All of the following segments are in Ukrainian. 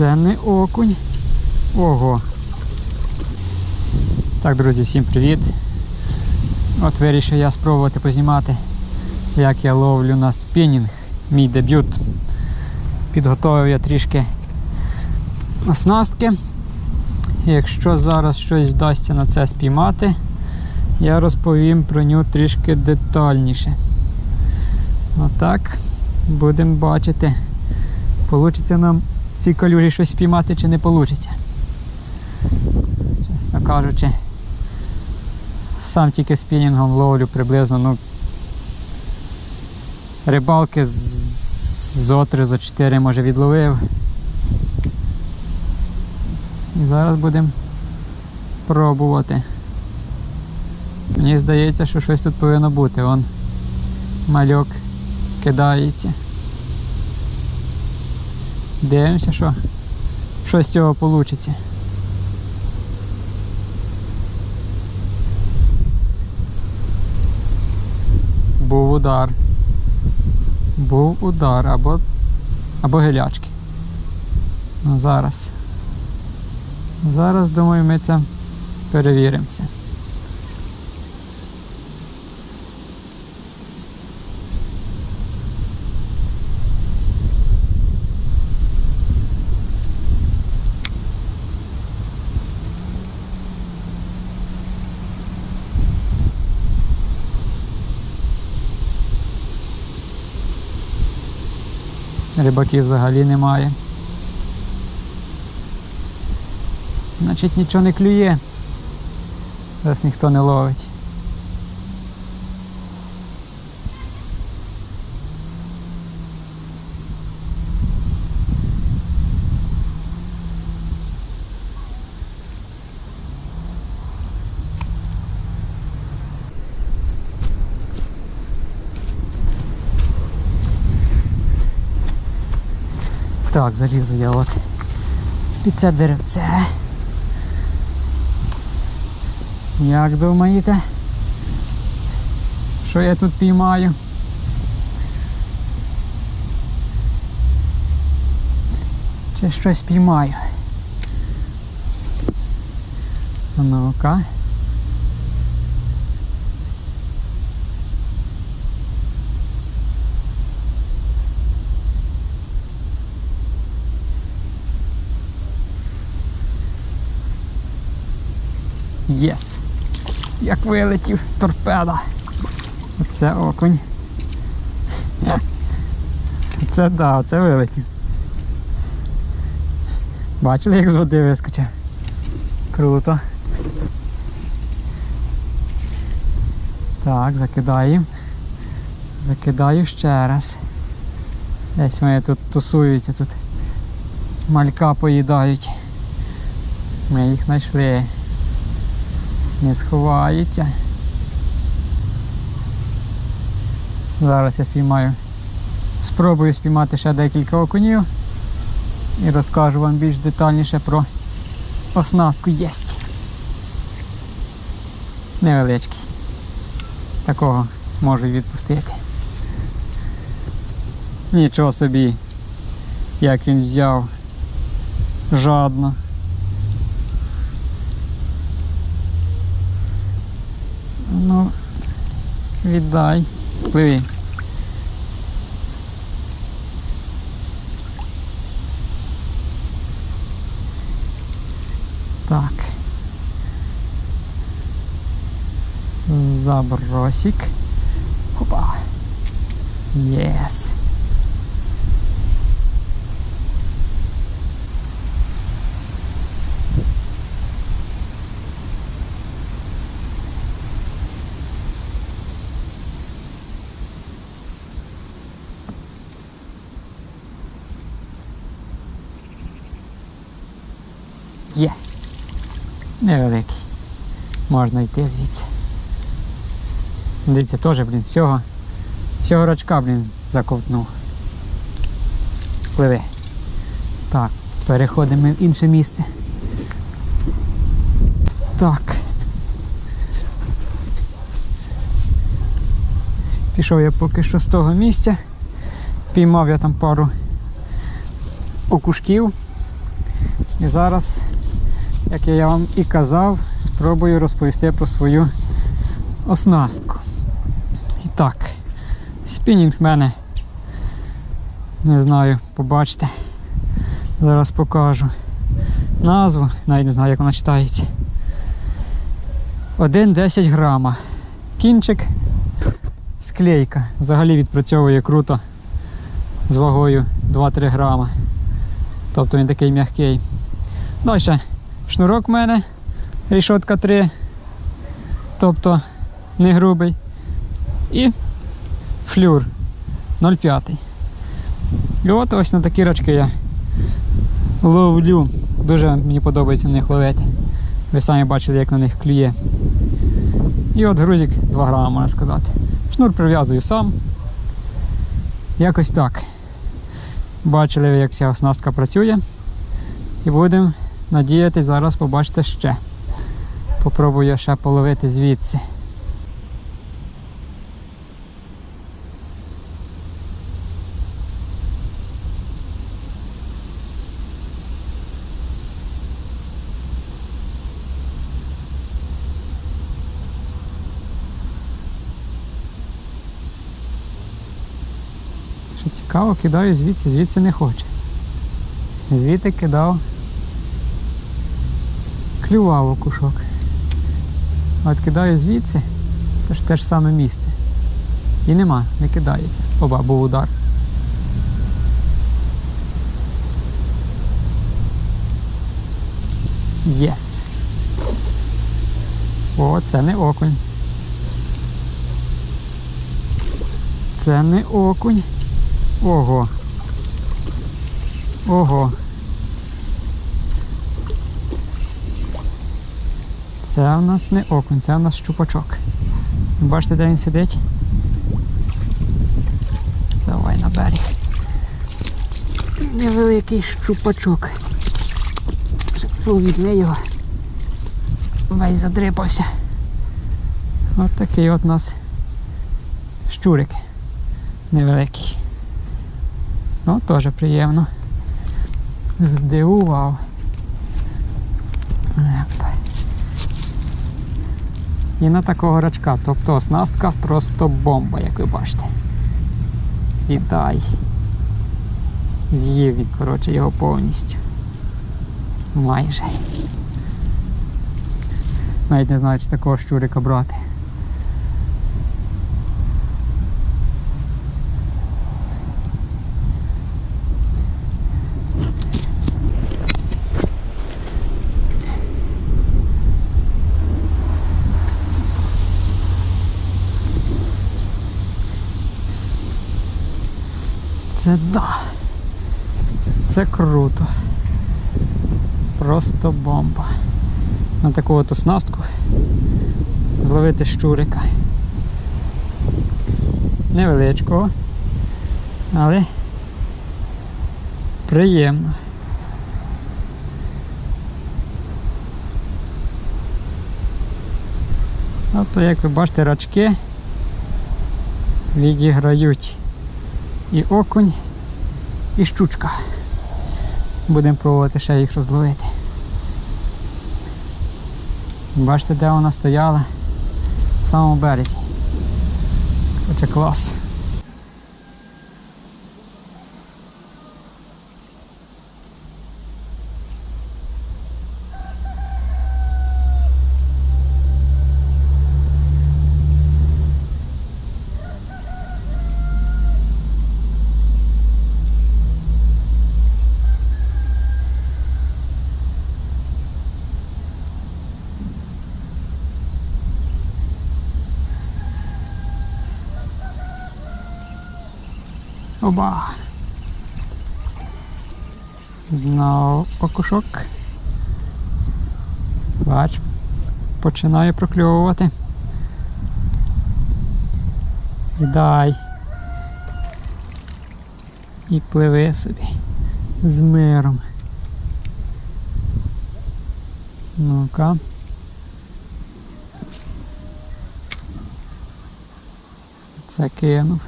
Це не окунь. Ого. Так, друзі, всім привіт. От вирішив я спробувати познімати, як я ловлю на спінінг, мій дебют. Підготовив я трішки оснастки. Якщо зараз щось вдасться на це спіймати, я розповім про нього трішки детальніше. Отак будемо бачити, получиться нам цій калюжі щось спіймати чи не вийде. Чесно кажучи, сам тільки спінінгом ловлю приблизно ну, рибалки зо 3 зо 4 може відловив. І зараз будемо пробувати. Мені здається, що щось тут повинно бути. Вон мальок кидається. Дивимося, що, що з цього вийде. Був удар. Був удар або, або гелячки. Ну зараз. Зараз, думаю, ми це перевіримося. Рибаків взагалі немає. Значить нічого не клює. Зараз ніхто не ловить. Так, залізу я от під це деревце. Як думаєте? Що я тут піймаю? Чи щось піймаю? Ну-ка. Єс. Як вилетів торпеда. Оце окунь. Це да, оце вилетів. Бачили, як з води вискочив? Круто. Так, закидаю. Закидаю ще раз. Десь вони тут тусуються, тут малька поїдають. Ми їх знайшли не сховається. Зараз я спіймаю. Спробую спіймати ще декілька окунів і розкажу вам більш детальніше про оснастку єсть. Невеличкий. Такого можу відпустити. Нічого собі, як він взяв жадно. Ну, віддай. Пливи. Так. Забросик. Опа. Єс. Є. Невеликий. Можна йти звідси. Дивіться, теж, блін, всього. Всього рачка, блін, заковтнув. Пливи. Так, переходимо в інше місце. Так. Пішов я поки що з того місця. Піймав я там пару окушків. І зараз, як я вам і казав, спробую розповісти про свою оснастку. І так, спінінг в мене, не знаю, побачите. Зараз покажу назву, навіть не знаю, як вона читається. 1,10 грама. Кінчик, склейка. Взагалі відпрацьовує круто з вагою 2-3 грама. Тобто він такий м'який. Далі шнурок в мене, рішотка 3, тобто не грубий. І флюр 0,5. І от ось на такі рачки я ловлю. Дуже мені подобається на них ловити. Ви самі бачили, як на них клює. І от грузик 2 грама, можна сказати. Шнур прив'язую сам. Якось так. Бачили як ця оснастка працює. І будемо надіятися, зараз побачите ще. Попробую ще половити звідси. Цікаво, кидаю звідси, звідси не хоче. Звідти кидав, клював окушок. От кидаю звідси, то ж те ж саме місце. І нема, не кидається. Оба, був удар. Єс. О, це не окунь. Це не окунь. Ого. Ого. Це у нас не окунь, це у нас щупачок. Бачите, де він сидить? Давай на берег. Невеликий щупачок. Візьми його. Весь задрипався. От такий от у нас щурик невеликий. Ну, теж приємно. Здивував. І на такого рачка. Тобто оснастка просто бомба, як ви бачите. І дай. З'їв він, коротше, його повністю. Майже. Навіть не знаю, чи такого щурика брати. Це да. Це круто. Просто бомба. На таку от оснастку зловити щурика. Невеличкого, але приємно. Тобто, як ви бачите, рачки відіграють і окунь, і щучка. Будемо пробувати ще їх розловити. Бачите, де вона стояла? В самому березі. Хоча клас. Оба. Знову окушок. Бач, починає прокльовувати. І дай. І пливи собі з миром. Ну-ка. Це кинув.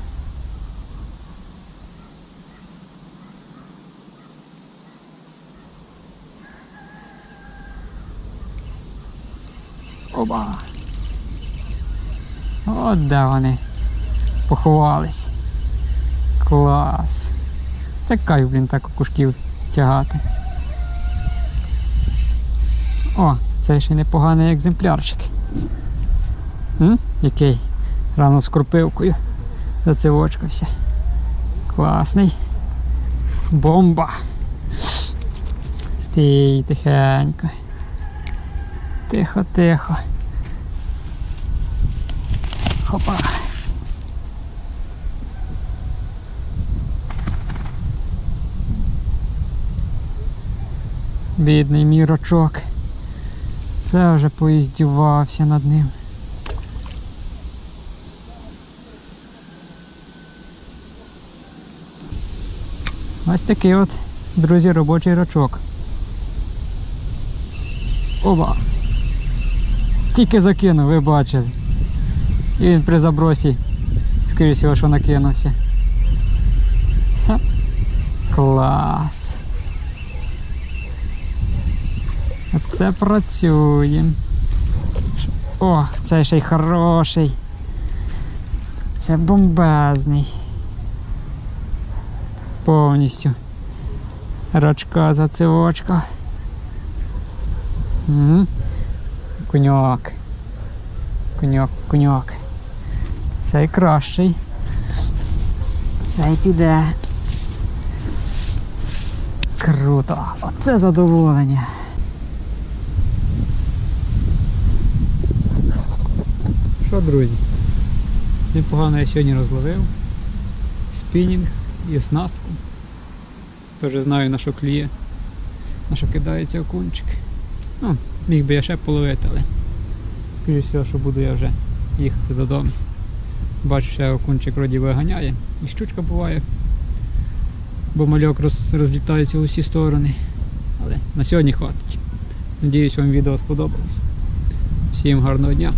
Оба. От де вони поховались. Клас. Це кайф, блін, так окушків тягати. О, це ще непоганий екземплярчик. М? Який? Рано з крупивкою. Зацивочкався. Класний. Бомба. Стій тихенько. Тихо, тихо. Хопа. Бідний мірочок. Це вже поіздівався над ним. Ось такий от, друзі, робочий рачок. Оба. Тільки закинув, ви бачили. І він при забросі, скоріше всього, що накинувся. Ха. Клас. Оце працює. О, це ще й хороший. Це бомбезний. Повністю. Рачка зацивочка. Куньок. Куньок, куньок. Цей кращий. Цей піде. Круто. Оце задоволення. Що, друзі? Непогано я сьогодні розловив. Спінінг і оснастку. Теж знаю на що кліє, на що кидається окунчик. Ну, міг би я ще половити, але скоріше всього, що буду я вже їхати додому. Бачу, що окунчик роді виганяє. І щучка буває. Бо мальок роз, розлітається у всі сторони. Але на сьогодні хватить. Надіюсь, вам відео сподобалось. Всім гарного дня.